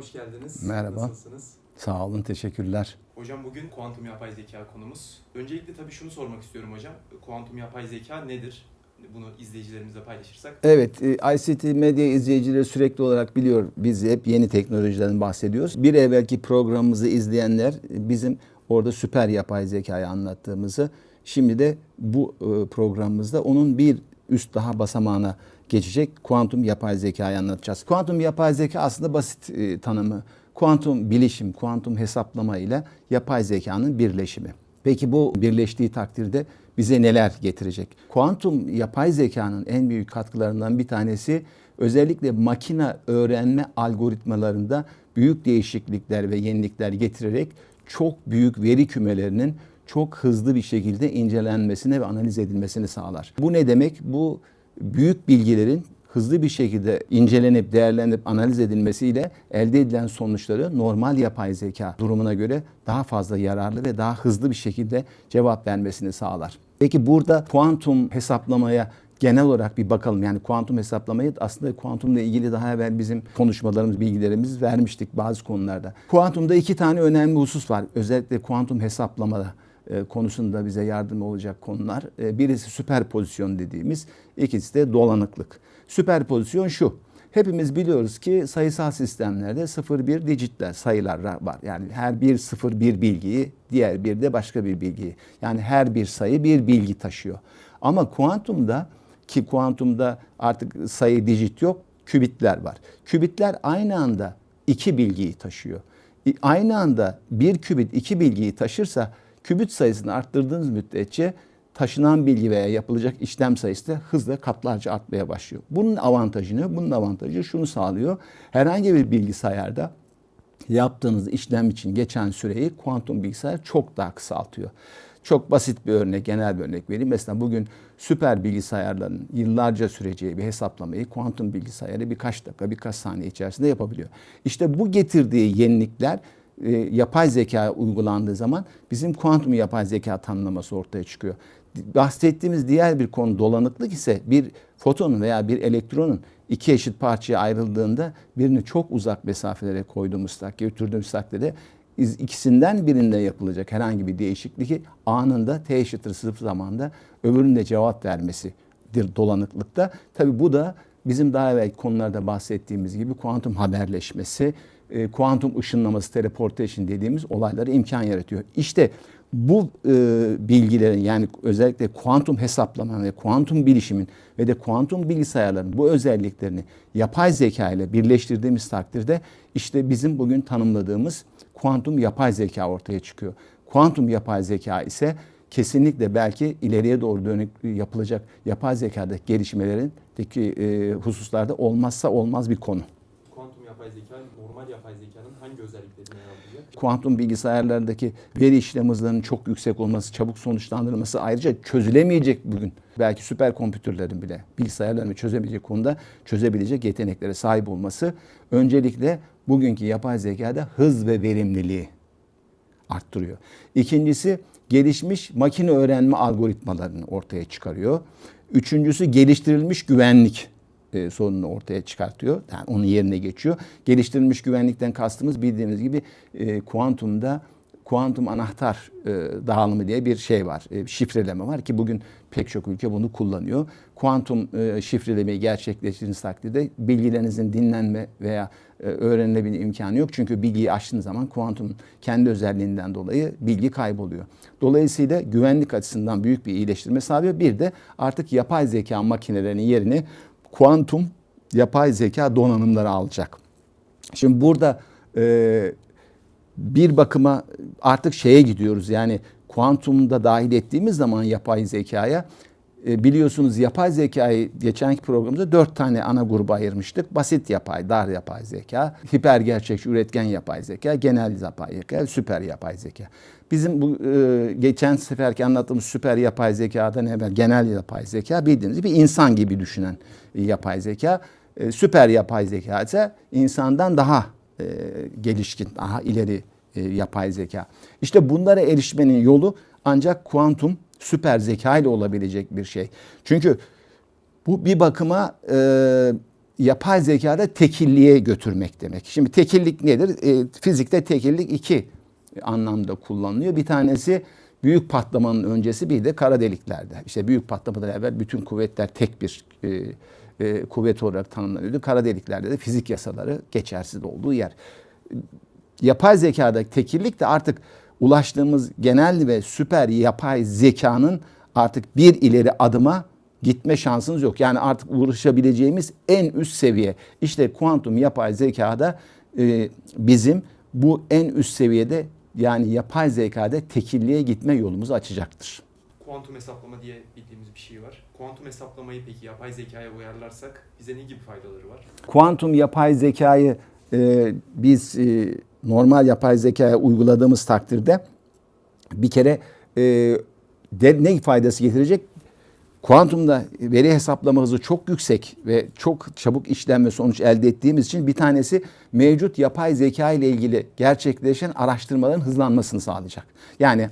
hoş geldiniz. Merhaba. Nasılsınız? Sağ olun, teşekkürler. Hocam bugün kuantum yapay zeka konumuz. Öncelikle tabii şunu sormak istiyorum hocam. Kuantum yapay zeka nedir? Bunu izleyicilerimizle paylaşırsak. Evet, e, ICT medya izleyicileri sürekli olarak biliyor. Biz hep yeni teknolojilerden bahsediyoruz. Bir evvelki programımızı izleyenler bizim orada süper yapay zekayı anlattığımızı, şimdi de bu e, programımızda onun bir üst daha basamağına geçecek kuantum yapay zekayı anlatacağız. Kuantum yapay zeka aslında basit e, tanımı. Kuantum bilişim, kuantum hesaplama ile yapay zekanın birleşimi. Peki bu birleştiği takdirde bize neler getirecek? Kuantum yapay zekanın en büyük katkılarından bir tanesi özellikle makine öğrenme algoritmalarında büyük değişiklikler ve yenilikler getirerek çok büyük veri kümelerinin çok hızlı bir şekilde incelenmesine ve analiz edilmesini sağlar. Bu ne demek? Bu büyük bilgilerin hızlı bir şekilde incelenip değerlenip analiz edilmesiyle elde edilen sonuçları normal yapay zeka durumuna göre daha fazla yararlı ve daha hızlı bir şekilde cevap vermesini sağlar. Peki burada kuantum hesaplamaya genel olarak bir bakalım. Yani kuantum hesaplamayı aslında kuantumla ilgili daha evvel bizim konuşmalarımız, bilgilerimiz vermiştik bazı konularda. Kuantumda iki tane önemli husus var. Özellikle kuantum hesaplamada konusunda bize yardım olacak konular. E, Birisi süperpozisyon dediğimiz, ikisi de dolanıklık. Süperpozisyon şu. Hepimiz biliyoruz ki sayısal sistemlerde 0-1 digitler, sayılar var. Yani her bir 0 bir bilgiyi, diğer bir de başka bir bilgiyi. Yani her bir sayı bir bilgi taşıyor. Ama kuantumda ki kuantumda artık sayı digit yok, kübitler var. Kübitler aynı anda iki bilgiyi taşıyor. E, Aynı anda bir kübit iki bilgiyi taşırsa kübit sayısını arttırdığınız müddetçe taşınan bilgi veya yapılacak işlem sayısı da hızla katlarca artmaya başlıyor. Bunun avantajı ne? Bunun avantajı şunu sağlıyor. Herhangi bir bilgisayarda yaptığınız işlem için geçen süreyi kuantum bilgisayar çok daha kısaltıyor. Çok basit bir örnek, genel bir örnek vereyim. Mesela bugün süper bilgisayarların yıllarca süreceği bir hesaplamayı kuantum bilgisayarı birkaç dakika, birkaç saniye içerisinde yapabiliyor. İşte bu getirdiği yenilikler e, yapay zeka uygulandığı zaman bizim kuantum yapay zeka tanımlaması ortaya çıkıyor. Bahsettiğimiz diğer bir konu dolanıklık ise bir fotonun veya bir elektronun iki eşit parçaya ayrıldığında birini çok uzak mesafelere koyduğumuz takdirde, götürdüğümüz takdirde ikisinden birinde yapılacak herhangi bir değişikliği anında t eşittir sıfır zamanda öbürünün de cevap vermesidir dolanıklıkta. Tabi bu da bizim daha evvel konularda bahsettiğimiz gibi kuantum haberleşmesi, e, kuantum ışınlaması, teleportation dediğimiz olaylara imkan yaratıyor. İşte bu e, bilgilerin yani özellikle kuantum hesaplama ve kuantum bilişimin ve de kuantum bilgisayarların bu özelliklerini yapay zeka ile birleştirdiğimiz takdirde işte bizim bugün tanımladığımız kuantum yapay zeka ortaya çıkıyor. Kuantum yapay zeka ise kesinlikle belki ileriye doğru dönük yapılacak yapay zekadaki gelişmelerindeki e, hususlarda olmazsa olmaz bir konu. Yapay zeka normal yapay zekanın hangi özelliklerini alacak? kuantum bilgisayarlardaki veri işlem hızlarının çok yüksek olması, çabuk sonuçlandırılması ayrıca çözülemeyecek bugün. Belki süper kompütürlerin bile bilgisayarların çözemeyecek konuda çözebilecek yeteneklere sahip olması öncelikle bugünkü yapay zekada hız ve verimliliği arttırıyor. İkincisi gelişmiş makine öğrenme algoritmalarını ortaya çıkarıyor. Üçüncüsü geliştirilmiş güvenlik e, sorununu ortaya çıkartıyor. Yani onun yerine geçiyor. Geliştirilmiş güvenlikten kastımız bildiğiniz gibi e, kuantumda kuantum anahtar e, dağılımı diye bir şey var. E, şifreleme var ki bugün pek çok ülke bunu kullanıyor. Kuantum e, şifrelemeyi gerçekleştirdiğiniz takdirde bilgilerinizin dinlenme veya e, öğrenilebilme imkanı yok. Çünkü bilgiyi açtığınız zaman kuantumun kendi özelliğinden dolayı bilgi kayboluyor. Dolayısıyla güvenlik açısından büyük bir iyileştirme sağlıyor. Bir de artık yapay zeka makinelerinin yerini kuantum yapay zeka donanımları alacak. Şimdi burada e, bir bakıma artık şeye gidiyoruz yani kuantumda dahil ettiğimiz zaman yapay zekaya e, biliyorsunuz yapay zekayı geçenki programımızda dört tane ana gruba ayırmıştık. Basit yapay, dar yapay zeka, hiper gerçekçi üretken yapay zeka, genel yapay zeka, süper yapay zeka. Bizim bu e, geçen seferki anlattığımız süper yapay zekadan evvel genel yapay zeka bildiğiniz gibi insan gibi düşünen yapay zeka. E, süper yapay zeka ise insandan daha e, gelişkin, daha ileri e, yapay zeka. İşte bunlara erişmenin yolu ancak kuantum süper zeka ile olabilecek bir şey. Çünkü bu bir bakıma e, yapay zekada tekilliğe götürmek demek. Şimdi tekillik nedir? E, fizikte tekillik iki anlamda kullanılıyor. Bir tanesi büyük patlamanın öncesi bir de kara deliklerde. İşte büyük patlamadan evvel bütün kuvvetler tek bir e, e, kuvvet olarak tanımlanıyordu. Kara deliklerde de fizik yasaları geçersiz olduğu yer. Yapay zekada tekillik de artık ulaştığımız genel ve süper yapay zekanın artık bir ileri adıma gitme şansınız yok. Yani artık ulaşabileceğimiz en üst seviye. İşte kuantum yapay zekada e, bizim bu en üst seviyede yani yapay zekada tekilliğe gitme yolumuzu açacaktır. Kuantum hesaplama diye bildiğimiz bir şey var. Kuantum hesaplamayı peki yapay zekaya uyarlarsak bize ne gibi faydaları var? Kuantum yapay zekayı e, biz e, normal yapay zekaya uyguladığımız takdirde bir kere e, de, ne faydası getirecek? Kuantumda veri hesaplama hızı çok yüksek ve çok çabuk işlem ve sonuç elde ettiğimiz için bir tanesi mevcut yapay zeka ile ilgili gerçekleşen araştırmaların hızlanmasını sağlayacak. Yani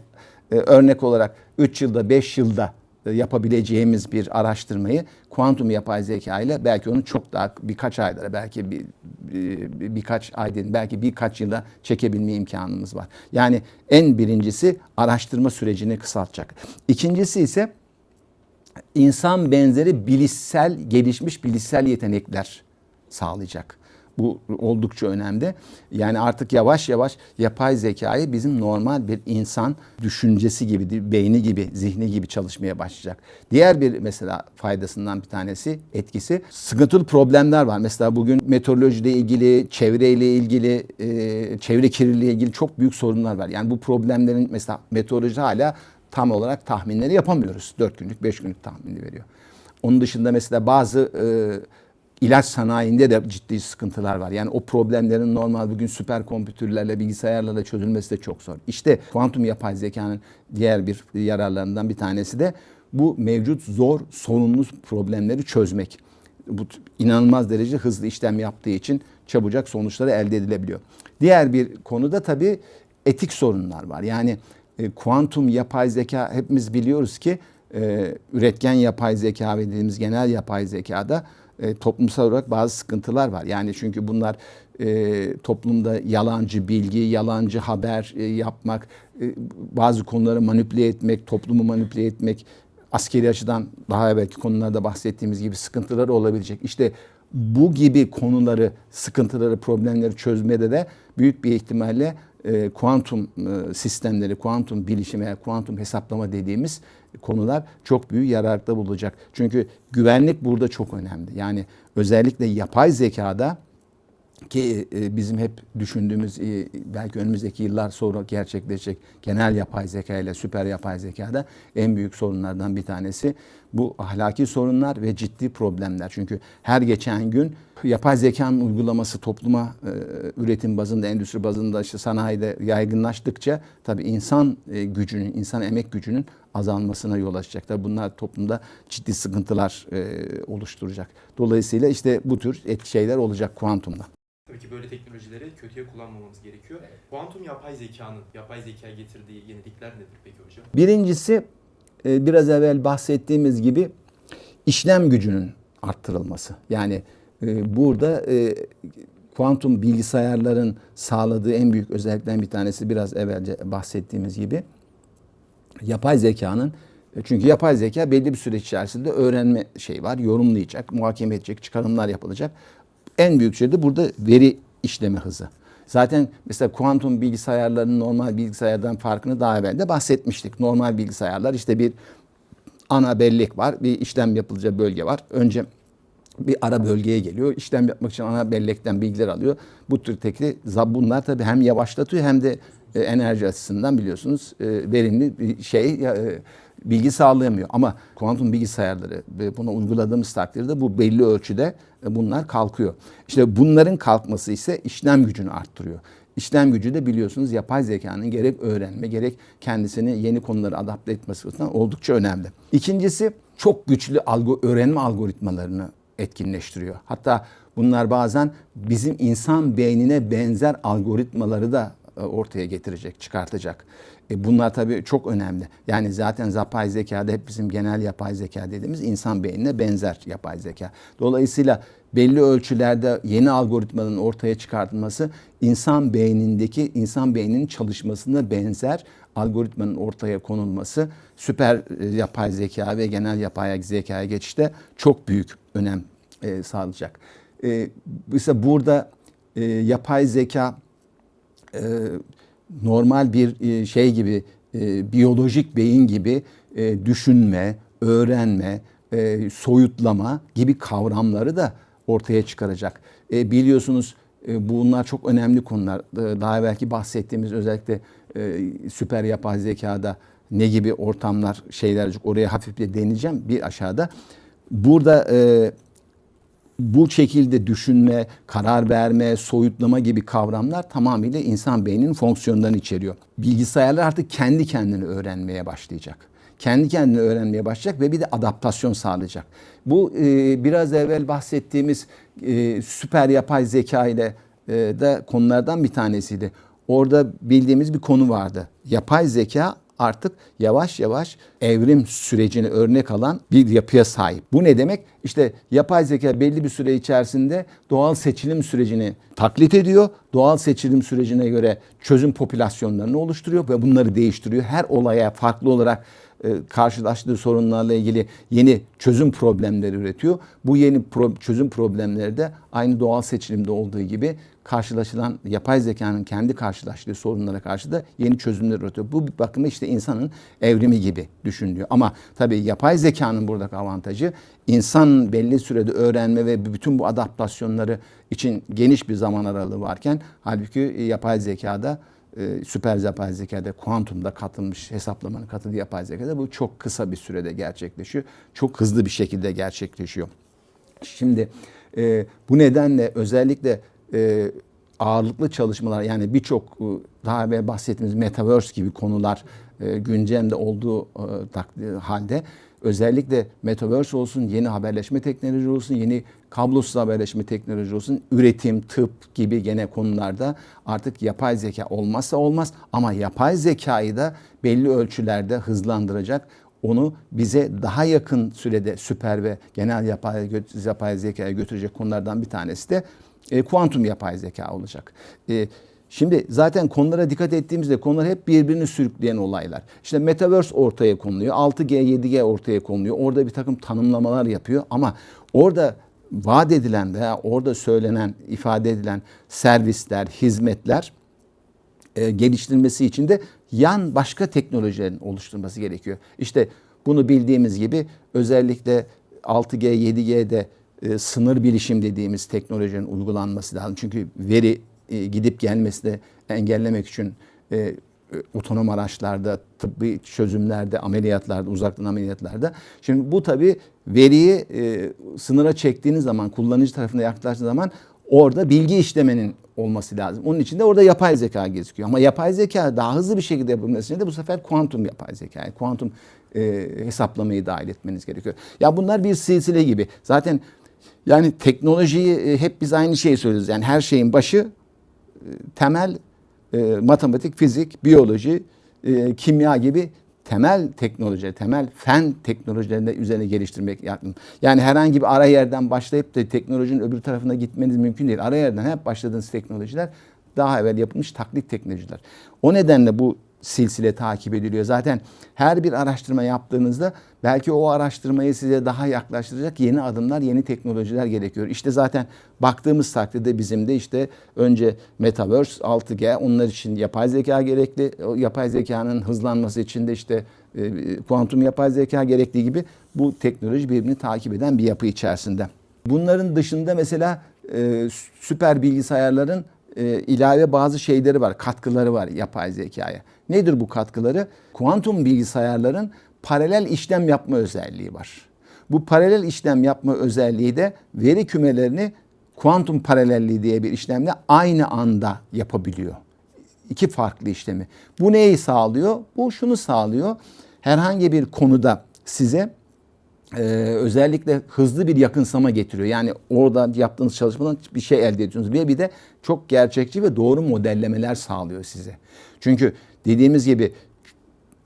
e, örnek olarak 3 yılda 5 yılda e, yapabileceğimiz bir araştırmayı kuantum yapay zeka ile belki onu çok daha birkaç aylara belki bir, bir, birkaç ay belki birkaç yılda çekebilme imkanımız var. Yani en birincisi araştırma sürecini kısaltacak. İkincisi ise insan benzeri bilişsel gelişmiş bilişsel yetenekler sağlayacak. Bu oldukça önemli. Yani artık yavaş yavaş yapay zekayı bizim normal bir insan düşüncesi gibi, beyni gibi, zihni gibi çalışmaya başlayacak. Diğer bir mesela faydasından bir tanesi, etkisi sıkıntılı problemler var. Mesela bugün meteorolojiyle ilgili, çevreyle ilgili, e, çevre kirliliği ilgili çok büyük sorunlar var. Yani bu problemlerin mesela meteoroloji hala tam olarak tahminleri yapamıyoruz. 4 günlük, 5 günlük tahmini veriyor. Onun dışında mesela bazı e, ilaç sanayinde de ciddi sıkıntılar var. Yani o problemlerin normal bugün süper kompütürlerle, bilgisayarlarla çözülmesi de çok zor. İşte kuantum yapay zekanın diğer bir yararlarından bir tanesi de bu mevcut zor, sorunlu problemleri çözmek. Bu inanılmaz derece hızlı işlem yaptığı için çabucak sonuçları elde edilebiliyor. Diğer bir konuda tabii etik sorunlar var. Yani e, kuantum yapay zeka hepimiz biliyoruz ki e, üretken yapay zeka dediğimiz genel yapay zekada e, toplumsal olarak bazı sıkıntılar var. Yani çünkü bunlar e, toplumda yalancı bilgi, yalancı haber e, yapmak, e, bazı konuları manipüle etmek, toplumu manipüle etmek, askeri açıdan daha evvelki konularda bahsettiğimiz gibi sıkıntıları olabilecek. İşte bu gibi konuları, sıkıntıları, problemleri çözmede de büyük bir ihtimalle e, kuantum e, sistemleri, kuantum bilişim veya kuantum hesaplama dediğimiz konular çok büyük yararda bulacak. Çünkü güvenlik burada çok önemli. Yani özellikle yapay zekada ki e, bizim hep düşündüğümüz e, belki önümüzdeki yıllar sonra gerçekleşecek genel yapay zeka ile süper yapay zekada en büyük sorunlardan bir tanesi bu ahlaki sorunlar ve ciddi problemler. Çünkü her geçen gün yapay zekanın uygulaması topluma e, üretim bazında, endüstri bazında, işte sanayide yaygınlaştıkça tabii insan gücünün, insan emek gücünün azalmasına yol açacak. Tabii bunlar toplumda ciddi sıkıntılar oluşturacak. Dolayısıyla işte bu tür şeyler olacak kuantumda. Tabii ki böyle teknolojileri kötüye kullanmamamız gerekiyor. Kuantum yapay zekanın yapay zekaya getirdiği yenilikler nedir peki hocam? Birincisi e, biraz evvel bahsettiğimiz gibi işlem gücünün arttırılması. Yani e, burada e, kuantum bilgisayarların sağladığı en büyük özelliklerden bir tanesi biraz evvelce bahsettiğimiz gibi yapay zekanın çünkü yapay zeka belli bir süreç içerisinde öğrenme şey var, yorumlayacak, muhakeme edecek, çıkarımlar yapılacak. En büyük şey de burada veri işleme hızı. Zaten mesela kuantum bilgisayarların normal bilgisayardan farkını daha evvel de bahsetmiştik. Normal bilgisayarlar işte bir ana bellek var, bir işlem yapılacağı bölge var. Önce bir ara bölgeye geliyor. İşlem yapmak için ana bellekten bilgiler alıyor. Bu tür tekli bunlar tabii hem yavaşlatıyor hem de e, enerji açısından biliyorsunuz e, verimli bir şey e, bilgi sağlayamıyor. Ama kuantum bilgisayarları buna uyguladığımız takdirde bu belli ölçüde bunlar kalkıyor. İşte bunların kalkması ise işlem gücünü arttırıyor. İşlem gücü de biliyorsunuz yapay zekanın gerek öğrenme gerek kendisini yeni konuları adapte etmesi açısından oldukça önemli. İkincisi çok güçlü algo öğrenme algoritmalarını etkinleştiriyor. Hatta bunlar bazen bizim insan beynine benzer algoritmaları da e, ortaya getirecek, çıkartacak. E bunlar tabii çok önemli. Yani zaten yapay zekada hep bizim genel yapay zeka dediğimiz insan beynine benzer yapay zeka. Dolayısıyla belli ölçülerde yeni algoritmanın ortaya çıkartılması insan beynindeki insan beyninin çalışmasına benzer algoritmanın ortaya konulması süper e, yapay zeka ve genel yapay zekaya geçişte çok büyük önem e, sağlayacak. E, mesela burada e, yapay zeka e, normal bir e, şey gibi e, biyolojik beyin gibi e, düşünme, öğrenme, e, soyutlama gibi kavramları da ortaya çıkaracak. E, biliyorsunuz e, bunlar çok önemli konular. E, daha belki bahsettiğimiz özellikle e, süper yapay zekada ne gibi ortamlar şeyler olacak oraya hafifçe değineceğim bir aşağıda. Burada e, bu şekilde düşünme, karar verme, soyutlama gibi kavramlar tamamıyla insan beyninin fonksiyonlarını içeriyor. Bilgisayarlar artık kendi kendini öğrenmeye başlayacak. Kendi kendini öğrenmeye başlayacak ve bir de adaptasyon sağlayacak. Bu e, biraz evvel bahsettiğimiz e, süper yapay zeka ile e, de konulardan bir tanesiydi. Orada bildiğimiz bir konu vardı. Yapay zeka artık yavaş yavaş evrim sürecini örnek alan bir yapıya sahip. Bu ne demek? İşte yapay zeka belli bir süre içerisinde doğal seçilim sürecini taklit ediyor. Doğal seçilim sürecine göre çözüm popülasyonlarını oluşturuyor ve bunları değiştiriyor. Her olaya farklı olarak karşılaştığı sorunlarla ilgili yeni çözüm problemleri üretiyor. Bu yeni pro- çözüm problemleri de aynı doğal seçilimde olduğu gibi karşılaşılan yapay zekanın kendi karşılaştığı sorunlara karşı da yeni çözümler üretiyor. Bu bakıma işte insanın evrimi gibi düşünülüyor. Ama tabii yapay zekanın buradaki avantajı insan belli sürede öğrenme ve bütün bu adaptasyonları için geniş bir zaman aralığı varken halbuki yapay zekada e, süper yapay zekada, kuantumda katılmış hesaplamanın katıldığı yapay zekada bu çok kısa bir sürede gerçekleşiyor. Çok hızlı bir şekilde gerçekleşiyor. Şimdi e, bu nedenle özellikle e, ağırlıklı çalışmalar yani birçok e, daha evvel bahsettiğimiz metaverse gibi konular e, gündemde olduğu e, halde özellikle metaverse olsun, yeni haberleşme teknoloji olsun, yeni kablosuz haberleşme teknoloji olsun, üretim, tıp gibi gene konularda artık yapay zeka olmazsa olmaz ama yapay zekayı da belli ölçülerde hızlandıracak onu bize daha yakın sürede süper ve genel yapay, yapay zekaya götürecek konulardan bir tanesi de e, kuantum yapay zeka olacak. E, şimdi zaten konulara dikkat ettiğimizde konular hep birbirini sürükleyen olaylar. İşte Metaverse ortaya konuluyor, 6G, 7G ortaya konuluyor. Orada bir takım tanımlamalar yapıyor ama orada vaat edilen veya orada söylenen, ifade edilen servisler, hizmetler e, geliştirilmesi için de yan başka teknolojilerin oluşturması gerekiyor. İşte bunu bildiğimiz gibi özellikle 6G, 7G'de e, sınır bilişim dediğimiz teknolojinin uygulanması lazım. Çünkü veri e, gidip gelmesi de engellemek için e, e, otonom araçlarda, tıbbi çözümlerde, ameliyatlarda, uzaktan ameliyatlarda. Şimdi bu tabii veriyi e, sınıra çektiğiniz zaman, kullanıcı tarafına yaklaştığı zaman orada bilgi işlemenin olması lazım. Onun için de orada yapay zeka gözüküyor. Ama yapay zeka daha hızlı bir şekilde yapılması için de bu sefer kuantum yapay zeka, yani kuantum e, hesaplamayı dahil etmeniz gerekiyor. Ya bunlar bir silsile gibi. Zaten yani teknolojiyi e, hep biz aynı şeyi söylüyoruz. Yani her şeyin başı temel e, matematik, fizik, biyoloji, e, kimya gibi temel teknoloji, temel fen teknolojilerinde üzerine geliştirmek lazım. Yani herhangi bir ara yerden başlayıp da teknolojinin öbür tarafına gitmeniz mümkün değil. Ara yerden hep başladığınız teknolojiler daha evvel yapılmış taklit teknolojiler. O nedenle bu silsile takip ediliyor. Zaten her bir araştırma yaptığınızda belki o araştırmayı size daha yaklaştıracak yeni adımlar, yeni teknolojiler gerekiyor. İşte zaten baktığımız takdirde bizim de işte önce Metaverse, 6G onlar için yapay zeka gerekli. O yapay zekanın hızlanması için de işte e, kuantum yapay zeka gerektiği gibi bu teknoloji birbirini takip eden bir yapı içerisinde. Bunların dışında mesela e, süper bilgisayarların e, ilave bazı şeyleri var, katkıları var yapay zekaya. Nedir bu katkıları? Kuantum bilgisayarların paralel işlem yapma özelliği var. Bu paralel işlem yapma özelliği de veri kümelerini kuantum paralelliği diye bir işlemle aynı anda yapabiliyor. İki farklı işlemi. Bu neyi sağlıyor? Bu şunu sağlıyor. Herhangi bir konuda size e, özellikle hızlı bir yakınsama getiriyor. Yani orada yaptığınız çalışmadan bir şey elde ediyorsunuz. Bir, bir de çok gerçekçi ve doğru modellemeler sağlıyor size. Çünkü dediğimiz gibi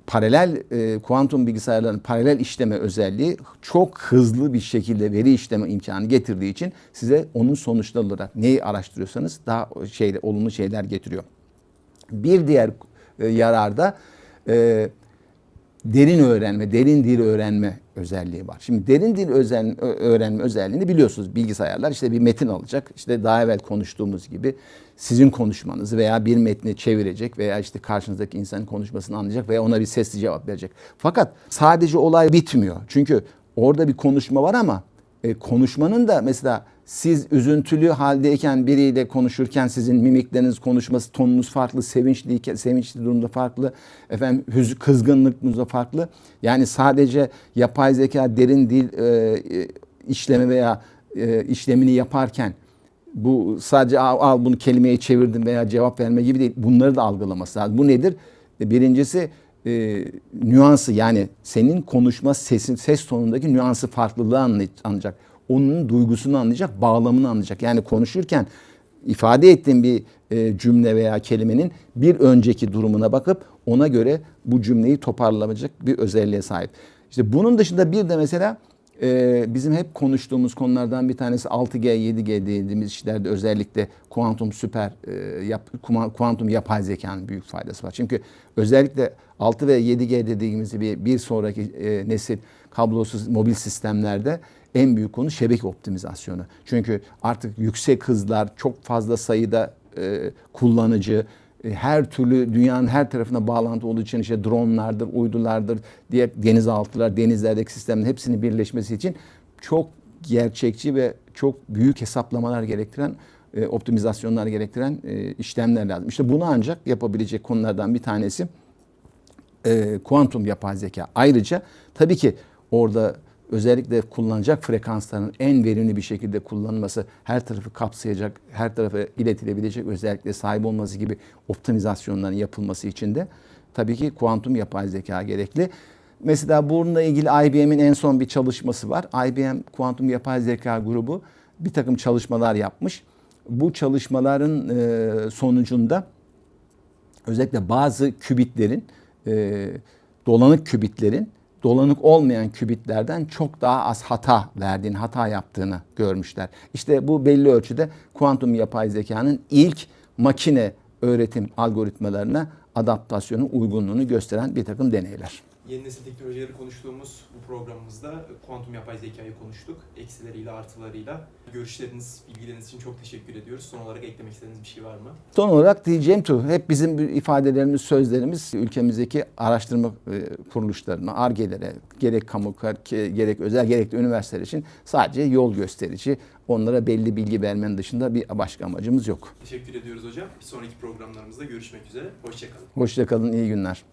paralel e, kuantum bilgisayarların paralel işleme özelliği çok hızlı bir şekilde veri işleme imkanı getirdiği için size onun sonuçları olarak neyi araştırıyorsanız daha şeyle olumlu şeyler getiriyor. Bir diğer e, yararda e, derin öğrenme, derin dil öğrenme özelliği var. Şimdi derin dil özen, öğrenme özelliğini biliyorsunuz. Bilgisayarlar işte bir metin alacak. İşte daha evvel konuştuğumuz gibi sizin konuşmanızı veya bir metni çevirecek veya işte karşınızdaki insanın konuşmasını anlayacak veya ona bir sesli cevap verecek. Fakat sadece olay bitmiyor. Çünkü orada bir konuşma var ama e, konuşmanın da mesela siz üzüntülü haldeyken biriyle konuşurken sizin mimikleriniz, konuşması, tonunuz farklı, sevinçliyken, sevinçli durumda farklı, efendim hüz, kızgınlığınızda farklı. Yani sadece yapay zeka derin dil e, e, işlemi veya e, işlemini yaparken bu sadece al, al bunu kelimeye çevirdim veya cevap verme gibi değil. Bunları da algılaması lazım. Bu nedir? E, Birincisi e, nüansı yani senin konuşma sesin ses tonundaki nüansı farklılığı anlay- anlayacak. Onun duygusunu anlayacak, bağlamını anlayacak. Yani konuşurken ifade ettiğin bir e, cümle veya kelimenin bir önceki durumuna bakıp ona göre bu cümleyi toparlamayacak bir özelliğe sahip. İşte bunun dışında bir de mesela ee, bizim hep konuştuğumuz konulardan bir tanesi 6G, 7G dediğimiz işlerde özellikle kuantum süper, e, kuantum yapay zekanın büyük faydası var. Çünkü özellikle 6 ve 7G dediğimiz bir, bir sonraki e, nesil kablosuz mobil sistemlerde en büyük konu şebeke optimizasyonu. Çünkü artık yüksek hızlar, çok fazla sayıda e, kullanıcı, e, her türlü dünyanın her tarafına bağlantı olduğu için işte dronlardır, uydulardır, diğer denizaltılar, denizlerdeki sistemin hepsinin birleşmesi için çok gerçekçi ve çok büyük hesaplamalar gerektiren, e, optimizasyonlar gerektiren e, işlemler lazım. İşte bunu ancak yapabilecek konulardan bir tanesi e, kuantum yapay zeka. Ayrıca tabii ki orada özellikle kullanacak frekansların en verimli bir şekilde kullanılması, her tarafı kapsayacak, her tarafa iletilebilecek özellikle sahip olması gibi optimizasyonların yapılması için de tabii ki kuantum yapay zeka gerekli. Mesela bununla ilgili IBM'in en son bir çalışması var. IBM Kuantum Yapay Zeka Grubu bir takım çalışmalar yapmış. Bu çalışmaların e, sonucunda özellikle bazı kübitlerin e, dolanık kübitlerin dolanık olmayan kübitlerden çok daha az hata verdiğini, hata yaptığını görmüşler. İşte bu belli ölçüde kuantum yapay zekanın ilk makine öğretim algoritmalarına adaptasyonu, uygunluğunu gösteren bir takım deneyler. Yeni nesil teknolojileri konuştuğumuz bu programımızda kuantum yapay zekayı konuştuk. Eksileriyle, artılarıyla. Görüşleriniz, bilgileriniz için çok teşekkür ediyoruz. Son olarak eklemek istediğiniz bir şey var mı? Son olarak diyeceğim tu hep bizim ifadelerimiz, sözlerimiz ülkemizdeki araştırma e, kuruluşlarına, ARGE'lere, gerek kamu, gerek özel, gerek de üniversiteler için sadece yol gösterici. Onlara belli bilgi vermenin dışında bir başka amacımız yok. Teşekkür ediyoruz hocam. Bir sonraki programlarımızda görüşmek üzere. Hoşçakalın. Hoşçakalın, iyi günler.